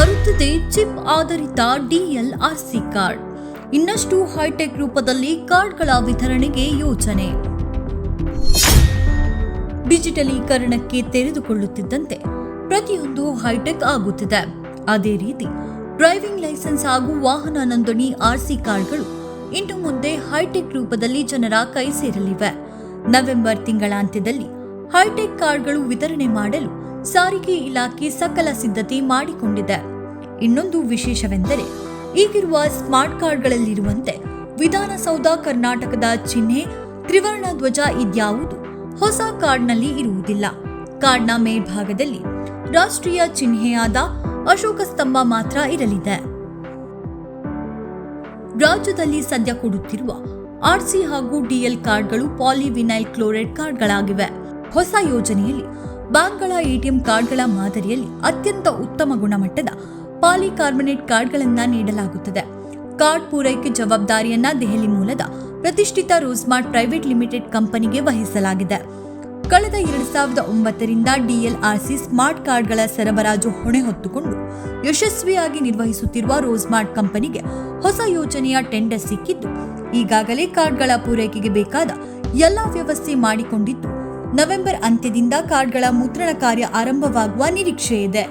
ಬರುತ್ತದೆ ಚಿಪ್ ಆಧಾರಿತ ಡಿಎಲ್ಆರ್ಸಿ ಕಾರ್ಡ್. ಇನ್ನಷ್ಟು ಹೈಟೆಕ್ ರೂಪದಲ್ಲಿ ಕಾರ್ಡ್ಗಳ ವಿತರಣೆಗೆ ಯೋಜನೆ. ಡಿಜಿಟಲೀಕರಣಕ್ಕೆ ತೆರೆದುಕೊಳ್ಳುತ್ತಿದ್ದಂತೆ ಪ್ರತಿಯೊಂದು ಹೈಟೆಕ್ ಆಗುತ್ತಿದೆ. ಅದೇ ರೀತಿ ಡ್ರೈವಿಂಗ್ ಲೈಸೆನ್ಸ್ ಹಾಗೂ ವಾಹನ ನೋಂದಣಿ ಆರ್ಸಿ ಕಾರ್ಡ್ಗಳು ಇನ್ನು ಮುಂದೆ ಹೈಟೆಕ್ ರೂಪದಲ್ಲಿ ಜನರ ಕೈ ಸೇರಲಿವೆ. ನವೆಂಬರ್ ತಿಂಗಳಾಂತ್ಯದಲ್ಲಿ ಹೈಟೆಕ್ ಕಾರ್ಡ್ಗಳು ವಿತರಣೆ ಮಾಡಲು ಸಾರಿಗೆ ಇಲಾಖೆ ಸಕಲ ಸಿದ್ಧತೆ ಮಾಡಿಕೊಂಡಿದೆ. ಇನ್ನೊಂದು ವಿಶೇಷವೆಂದರೆ, ಈಗಿರುವ ಸ್ಮಾರ್ಟ್ ಕಾರ್ಡ್ಗಳಲ್ಲಿರುವಂತೆ ವಿಧಾನಸೌಧ ಕರ್ನಾಟಕದ ಚಿಹ್ನೆ ತ್ರಿವರ್ಣ ಧ್ವಜ ಇದ್ಯಾವುದು ಹೊಸ ಕಾರ್ಡ್ನಲ್ಲಿ ಇರುವುದಿಲ್ಲ. ಕಾರ್ಡ್ನ ಮೇಲ್ಭಾಗದಲ್ಲಿ ರಾಷ್ಟ್ರೀಯ ಚಿಹ್ನೆಯಾದ ಅಶೋಕ ಸ್ತಂಭ ಮಾತ್ರ ಇರಲಿದೆ. ರಾಜ್ಯದಲ್ಲಿ ಸದ್ಯ ಕೊಡುತ್ತಿರುವ ಆರ್ಸಿ ಹಾಗೂ ಡಿಎಲ್ ಕಾರ್ಡ್ಗಳು ಪಾಲಿವಿನೈಲ್ ಕ್ಲೋರೈಡ್ ಕಾರ್ಡ್ಗಳಾಗಿವೆ. ಹೊಸ ಯೋಜನೆಯಲ್ಲಿ ಬ್ಯಾಂಕ್ಗಳ ಎಟಿಎಂ ಕಾರ್ಡ್ಗಳ ಮಾದರಿಯಲ್ಲಿ ಅತ್ಯಂತ ಉತ್ತಮ ಗುಣಮಟ್ಟದ ಪಾಲಿಕಾರ್ಬನೇಟ್ ಕಾರ್ಡ್ಗಳನ್ನು ನೀಡಲಾಗುತ್ತದೆ. ಕಾರ್ಡ್ ಪೂರೈಕೆ ಜವಾಬ್ದಾರಿಯನ್ನ ದೆಹಲಿ ಮೂಲದ ಪ್ರತಿಷ್ಠಿತ ರೋಸ್ಮಾರ್ಟ್ ಪ್ರೈವೇಟ್ ಲಿಮಿಟೆಡ್ ಕಂಪನಿಗೆ ವಹಿಸಲಾಗಿದೆ. ಕಳೆದ ಎರಡು ಸಾವಿರದ ಒಂಬತ್ತರಿಂದ ಡಿಎಲ್ಆರ್ಸಿ ಸ್ಮಾರ್ಟ್ ಕಾರ್ಡ್ಗಳ ಸರಬರಾಜು ಹೊಣೆ ಹೊತ್ತುಕೊಂಡು ಯಶಸ್ವಿಯಾಗಿ ನಿರ್ವಹಿಸುತ್ತಿರುವ ರೋಸ್ಮಾರ್ಟ್ ಕಂಪನಿಗೆ ಹೊಸ ಯೋಜನೆಯ ಟೆಂಡರ್ ಸಿಕ್ಕಿದ್ದು, ಈಗಾಗಲೇ ಕಾರ್ಡ್ಗಳ ಪೂರೈಕೆಗೆ ಬೇಕಾದ ಎಲ್ಲಾ ವ್ಯವಸ್ಥೆ ಮಾಡಿಕೊಂಡಿದ್ದು ನವೆಂಬರ್ ಅಂತ್ಯದಿಂದ ಕಾರ್ಡ್ಗಳ ಮುದ್ರಣ ಕಾರ್ಯ ಆರಂಭವಾಗುವ ನಿರೀಕ್ಷೆ ಇದೆ.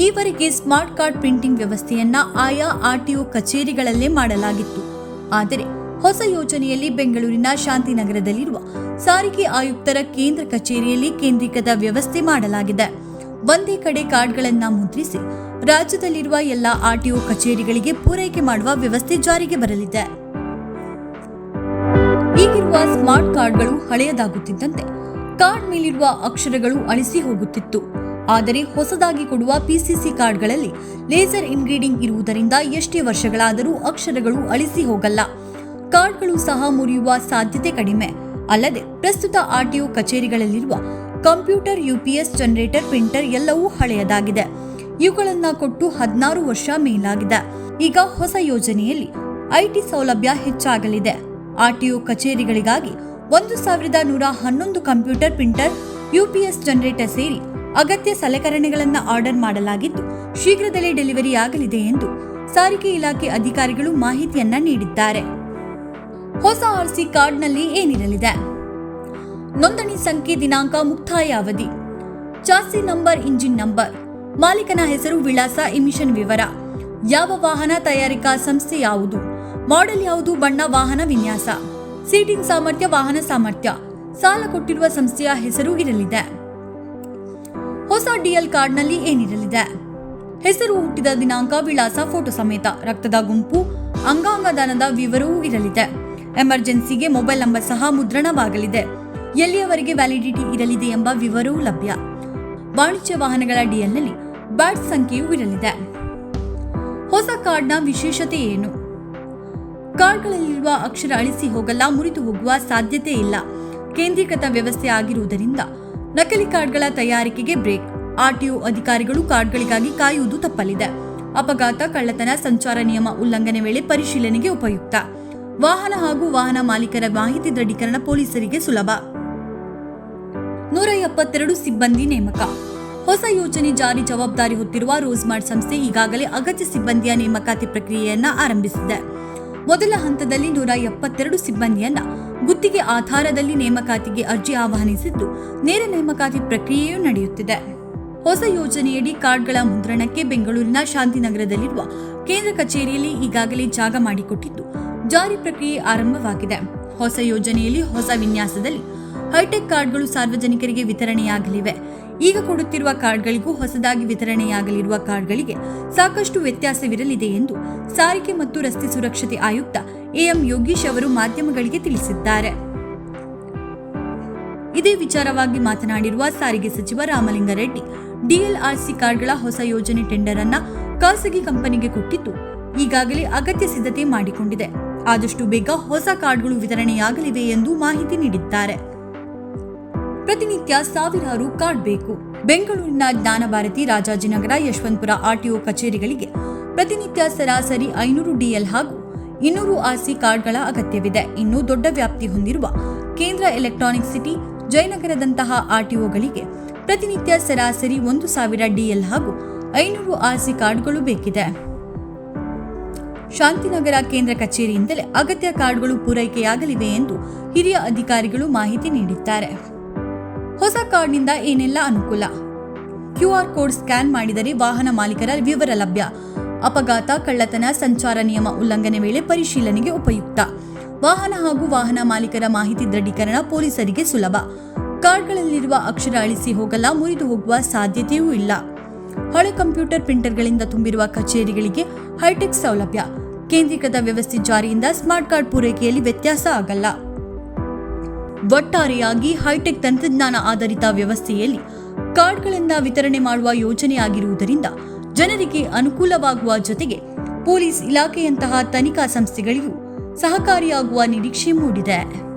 ಈವರೆಗೆ ಸ್ಮಾರ್ಟ್ ಕಾರ್ಡ್ ಪ್ರಿಂಟಿಂಗ್ ವ್ಯವಸ್ಥೆಯನ್ನ ಆಯಾ ಆರ್ಟಿಒ ಕಚೇರಿಗಳಲ್ಲೇ ಮಾಡಲಾಗಿತ್ತು. ಆದರೆ ಹೊಸ ಯೋಜನೆಯಲ್ಲಿ ಬೆಂಗಳೂರಿನ ಶಾಂತಿನಗರದಲ್ಲಿರುವ ಸಾರಿಗೆ ಆಯುಕ್ತರ ಕೇಂದ್ರ ಕಚೇರಿಯಲ್ಲಿ ಕೇಂದ್ರೀಕೃತ ವ್ಯವಸ್ಥೆ ಮಾಡಲಾಗಿದೆ. ಒಂದೇ ಕಡೆ ಕಾರ್ಡ್ಗಳನ್ನು ಮುದ್ರಿಸಿ ರಾಜ್ಯದಲ್ಲಿರುವ ಎಲ್ಲ ಆರ್ಟಿಒ ಕಚೇರಿಗಳಿಗೆ ಪೂರೈಕೆ ಮಾಡುವ ವ್ಯವಸ್ಥೆ ಜಾರಿಗೆ ಬರಲಿದೆ. ಸ್ಮಾರ್ಟ್ ಕಾರ್ಡ್ಗಳು ಹಳೆಯದಾಗುತ್ತಿದ್ದಂತೆ. ಕಾರ್ಡ್ ಮೇಲಿರುವ ಅಕ್ಷರಗಳು ಅಳಿಸಿ ಹೋಗುತ್ತಿತ್ತು. ಆದರೆ ಹೊಸದಾಗಿ ಕೊಡುವ ಪಿಸಿಸಿ ಕಾರ್ಡ್ಗಳಲ್ಲಿ ಲೇಸರ್ ಇನ್ಗ್ರೀಡಿಂಗ್ ಇರುವುದರಿಂದ ಎಷ್ಟೇ ವರ್ಷಗಳಾದರೂ ಅಕ್ಷರಗಳು ಅಳಿಸಿ ಹೋಗಲ್ಲ. ಕಾರ್ಡ್ಗಳು ಸಹ ಮುರಿಯುವ ಸಾಧ್ಯತೆ ಕಡಿಮೆ. ಅಲ್ಲದೆ ಪ್ರಸ್ತುತ ಆರ್ಟಿಒ ಕಚೇರಿಗಳಲ್ಲಿರುವ ಕಂಪ್ಯೂಟರ್ ಯುಪಿಎಸ್ ಜನರೇಟರ್, ಪ್ರಿಂಟರ್ ಎಲ್ಲವೂ ಹಳೆಯದಾಗಿದೆ. ಇವುಗಳನ್ನ ಕೊಟ್ಟು ಹದಿನಾರು ವರ್ಷ ಮೇಲಾಗಿದೆ. ಈಗ ಹೊಸ ಯೋಜನೆಯಲ್ಲಿ ಐಟಿ ಸೌಲಭ್ಯ ಹೆಚ್ಚಾಗಲಿದೆ. ಆರ್ಟಿಒ ಕಚೇರಿಗಳಿಗಾಗಿ ಒಂದು ಸಾವಿರದ ನೂರ ಹನ್ನೊಂದು ಕಂಪ್ಯೂಟರ್ ಪ್ರಿಂಟರ್ ಯುಪಿಎಸ್ ಜನರೇಟರ್ ಸೇರಿ ಅಗತ್ಯ ಸಲಕರಣೆಗಳನ್ನು ಆರ್ಡರ್ ಮಾಡಲಾಗಿದ್ದು, ಶೀಘ್ರದಲ್ಲೇ ಡೆಲಿವರಿ ಆಗಲಿದೆ ಎಂದು ಸಾರಿಗೆ ಇಲಾಖೆ ಅಧಿಕಾರಿಗಳು ಮಾಹಿತಿಯನ್ನ ನೀಡಿದ್ದಾರೆ. ಹೊಸ ಆರ್ಸಿ ಕಾರ್ಡ್ನಲ್ಲಿ ಏನಿರಲಿದೆ? ನೋಂದಣಿ ಸಂಖ್ಯೆ ದಿನಾಂಕ ಮುಕ್ತಾಯ ಅವಧಿ ಚಾಸಿ ನಂಬರ್, ಇಂಜಿನ್ ನಂಬರ್, ಮಾಲೀಕನ ಹೆಸರು, ವಿಳಾಸ ಎಮಿಷನ್ ವಿವರ, ಯಾವ ವಾಹನ ತಯಾರಿಕಾ ಸಂಸ್ಥೆ ಯಾವುದು, ಮಾಡೆಲ್ ಯಾವುದು, ಬಣ್ಣ, ವಾಹನ ವಿನ್ಯಾಸ. ಸೀಟಿಂಗ್ ಸಾಮರ್ಥ್ಯ, ವಾಹನ ಸಾಮರ್ಥ್ಯ. ಸಾಲ ಕೊಟ್ಟಿರುವ ಸಂಸ್ಥೆಯ ಹೆಸರು ಇರಲಿದೆ. ಹೊಸ ಡಿಎಲ್ ಕಾರ್ಡ್ನಲ್ಲಿ ಏನಿರಲಿದೆ? ಹೆಸರು ಹುಟ್ಟಿದ ದಿನಾಂಕ, ವಿಳಾಸ, ಫೋಟೋ ಸಮೇತ, ರಕ್ತದ ಗುಂಪು, ಅಂಗಾಂಗ ದಾನದ ವಿವರವೂ ಇರಲಿದೆ. ಎಮರ್ಜೆನ್ಸಿಗೆ ಮೊಬೈಲ್ ನಂಬರ್ ಸಹ ಮುದ್ರಣವಾಗಲಿದೆ. ಎಲ್ಲಿಯವರೆಗೆ ವ್ಯಾಲಿಡಿಟಿ ಇರಲಿದೆ ಎಂಬ ವಿವರವೂ ಲಭ್ಯ. ವಾಣಿಜ್ಯ ವಾಹನಗಳ ಡಿಎಲ್ನಲ್ಲಿ ಬ್ಯಾಟ್ ಸಂಖ್ಯೆಯೂ ಇರಲಿದೆ. ಹೊಸ ಕಾರ್ಡ್ನ ವಿಶೇಷತೆ ಏನು? ಕಾರ್ಡ್ಗಳಲ್ಲಿರುವ ಅಕ್ಷರ ಅಳಿಸಿ ಹೋಗಲ್ಲ, ಮುರಿದು ಹೋಗುವ ಸಾಧ್ಯತೆ ಇಲ್ಲ. ಕೇಂದ್ರೀಕೃತ ವ್ಯವಸ್ಥೆ ಆಗಿರುವುದರಿಂದ ನಕಲಿ ಕಾರ್ಡ್ಗಳ ತಯಾರಿಕೆಗೆ ಬ್ರೇಕ್. ಆರ್ಟಿಒ ಅಧಿಕಾರಿಗಳು ಕಾರ್ಡ್ಗಳಿಗಾಗಿ ಕಾಯುವುದು ತಪ್ಪಲಿದೆ. ಅಪಘಾತ, ಕಳ್ಳತನ, ಸಂಚಾರ ನಿಯಮ ಉಲ್ಲಂಘನೆ ವೇಳೆ ಪರಿಶೀಲನೆಗೆ ಉಪಯುಕ್ತ. ವಾಹನ ಹಾಗೂ ವಾಹನ ಮಾಲೀಕರ ಮಾಹಿತಿ ದೃಢೀಕರಣ ಪೊಲೀಸರಿಗೆ ಸುಲಭ. ನೂರ ಎಪ್ಪತ್ತೆರಡು ಸಿಬ್ಬಂದಿ ನೇಮಕ. ಹೊಸ ಯೋಜನೆ ಜಾರಿ ಜವಾಬ್ದಾರಿ ಹೊತ್ತಿರುವ ರೋಸ್ಮಾರ್ಟ್ ಸಂಸ್ಥೆ ಈಗಾಗಲೇ ಅಗತ್ಯ ಸಿಬ್ಬಂದಿಯ ನೇಮಕಾತಿ ಪ್ರಕ್ರಿಯೆಯನ್ನ ಆರಂಭಿಸಿದೆ. ಮೊದಲ ಹಂತದಲ್ಲಿ ನೂರ ಎಪ್ಪತ್ತೆರಡು ಸಿಬ್ಬಂದಿಯನ್ನ ಗುತ್ತಿಗೆ ಆಧಾರದಲ್ಲಿ ನೇಮಕಾತಿಗೆ ಅರ್ಜಿ ಆಹ್ವಾನಿಸಿದ್ದು, ನೇರ ನೇಮಕಾತಿ ಪ್ರಕ್ರಿಯೆಯೂ ನಡೆಯುತ್ತಿದೆ. ಹೊಸ ಯೋಜನೆಯಡಿ ಕಾರ್ಡ್ಗಳ ಮುದ್ರಣಕ್ಕೆ ಬೆಂಗಳೂರಿನ ಶಾಂತಿನಗರದಲ್ಲಿರುವ ಕೇಂದ್ರ ಕಚೇರಿಯಲ್ಲಿ ಈಗಾಗಲೇ ಜಾಗ ಮಾಡಿಕೊಟ್ಟಿದ್ದು, ಜಾರಿ ಪ್ರಕ್ರಿಯೆ ಆರಂಭವಾಗಿದೆ. ಹೊಸ ಯೋಜನೆಯಲ್ಲಿ ಹೊಸ ವಿನ್ಯಾಸದಲ್ಲಿ ಹೈಟೆಕ್ ಕಾರ್ಡ್ಗಳು ಸಾರ್ವಜನಿಕರಿಗೆ ವಿತರಣೆಯಾಗಲಿವೆ. ಈಗ ಕೊಡುತ್ತಿರುವ ಕಾರ್ಡ್ಗಳಿಗೂ ಹೊಸದಾಗಿ ವಿತರಣೆಯಾಗಲಿರುವ ಕಾರ್ಡ್ಗಳಿಗೆ ಸಾಕಷ್ಟು ವ್ಯತ್ಯಾಸವಿರಲಿದೆ ಎಂದು ಸಾರಿಗೆ ಮತ್ತು ರಸ್ತೆ ಸುರಕ್ಷತೆ ಆಯುಕ್ತ ಎಎಂ ಯೋಗೀಶ್ ಅವರು ಮಾಧ್ಯಮಗಳಿಗೆ ತಿಳಿಸಿದ್ದಾರೆ. ಇದೇ ವಿಚಾರವಾಗಿ ಮಾತನಾಡಿರುವ ಸಾರಿಗೆ ಸಚಿವ ರಾಮಲಿಂಗಾರೆಡ್ಡಿ, ಡಿಎಲ್ಆರ್ಸಿ ಕಾರ್ಡ್ಗಳ ಹೊಸ ಯೋಜನೆ ಟೆಂಡರ್ ಅನ್ನ ಖಾಸಗಿ ಕಂಪನಿಗೆ ಕೊಟ್ಟಿದ್ದು ಈಗಾಗಲೇ ಅಗತ್ಯ ಸಿದ್ಧತೆ ಮಾಡಿಕೊಂಡಿದೆ. ಆದಷ್ಟು ಬೇಗ ಹೊಸ ಕಾರ್ಡ್ಗಳು ವಿತರಣೆಯಾಗಲಿವೆ ಎಂದು ಮಾಹಿತಿ ನೀಡಿದ್ದಾರೆ. ಪ್ರತಿನಿತ್ಯ ಸಾವಿರಾರು ಕಾರ್ಡ್ ಬೇಕು. ಬೆಂಗಳೂರಿನ ಜ್ಞಾನಭಾರತಿ ರಾಜಾಜಿನಗರ, ಯಶವಂತಪುರ ಆರ್ಟಿಒ ಕಚೇರಿಗಳಿಗೆ ಪ್ರತಿನಿತ್ಯ ಸರಾಸರಿ ಐನೂರು ಡಿಎಲ್ ಹಾಗೂ ಇನ್ನೂರು ಆರ್ಸಿ ಕಾರ್ಡ್ಗಳ ಅಗತ್ಯವಿದೆ. ಇನ್ನು ದೊಡ್ಡ ವ್ಯಾಪ್ತಿ ಹೊಂದಿರುವ ಕೇಂದ್ರ ಎಲೆಕ್ಟ್ರಾನಿಕ್ ಸಿಟಿ, ಜಯನಗರದಂತಹ ಆರ್ಟಿಒಗಳಿಗೆ ಪ್ರತಿನಿತ್ಯ ಸರಾಸರಿ ಒಂದು ಸಾವಿರ ಡಿಎಲ್ ಹಾಗೂ ಐನೂರು ಆರ್ಸಿ ಕಾರ್ಡ್ಗಳು ಬೇಕಿದೆ. ಶಾಂತಿನಗರ ಕೇಂದ್ರ ಕಚೇರಿಯಿಂದಲೇ ಅಗತ್ಯ ಕಾರ್ಡ್ಗಳು ಪೂರೈಕೆಯಾಗಲಿವೆ ಎಂದು ಹಿರಿಯ ಅಧಿಕಾರಿಗಳು ಮಾಹಿತಿ ನೀಡಿದ್ದಾರೆ. ಹೊಸ ಕಾರ್ಡ್ನಿಂದ ಏನೆಲ್ಲ ಅನುಕೂಲ? ಕ್ಯೂಆರ್ ಕೋಡ್ ಸ್ಕ್ಯಾನ್ ಮಾಡಿದರೆ ವಾಹನ ಮಾಲೀಕರ ವಿವರ ಲಭ್ಯ. ಅಪಘಾತ, ಕಳ್ಳತನ, ಸಂಚಾರ ನಿಯಮ ಉಲ್ಲಂಘನೆ ವೇಳೆ ಪರಿಶೀಲನೆಗೆ ಉಪಯುಕ್ತ. ವಾಹನ ಹಾಗೂ ವಾಹನ ಮಾಲೀಕರ ಮಾಹಿತಿ ದೃಢೀಕರಣ ಪೊಲೀಸರಿಗೆ ಸುಲಭ. ಕಾರ್ಡ್ಗಳಲ್ಲಿರುವ ಅಕ್ಷರ ಅಳಿಸಿ ಹೋಗಲ್ಲ, ಮುರಿದು ಹೋಗುವ ಸಾಧ್ಯತೆಯೂ ಇಲ್ಲ. ಹಳೆ ಕಂಪ್ಯೂಟರ್ ಪ್ರಿಂಟರ್ಗಳಿಂದ ತುಂಬಿರುವ ಕಚೇರಿಗಳಿಗೆ ಹೈಟೆಕ್ ಸೌಲಭ್ಯ. ಕೇಂದ್ರೀಕೃತ ವ್ಯವಸ್ಥೆ ಜಾರಿಯಿಂದ ಸ್ಮಾರ್ಟ್ ಕಾರ್ಡ್ ಪೂರೈಕೆಯಲ್ಲಿ ವ್ಯತ್ಯಾಸ ಆಗಲ್ಲ. ಒಟ್ಟಾರೆಯಾಗಿ ಹೈಟೆಕ್ ತಂತ್ರಜ್ಞಾನ ಆಧಾರಿತ ವ್ಯವಸ್ಥೆಯಲ್ಲಿ ಕಾರ್ಡ್ಗಳಿಂದ ವಿತರಣೆ ಮಾಡುವ ಯೋಜನೆಯಾಗಿರುವುದರಿಂದ ಜನರಿಗೆ ಅನುಕೂಲವಾಗುವ ಜೊತೆಗೆ ಪೊಲೀಸ್ ಇಲಾಖೆಯಂತಹ ತನಿಖಾ ಸಂಸ್ಥೆಗಳಿಗೂ ಸಹಕಾರಿಯಾಗುವ ನಿರೀಕ್ಷೆ ಮೂಡಿದೆ.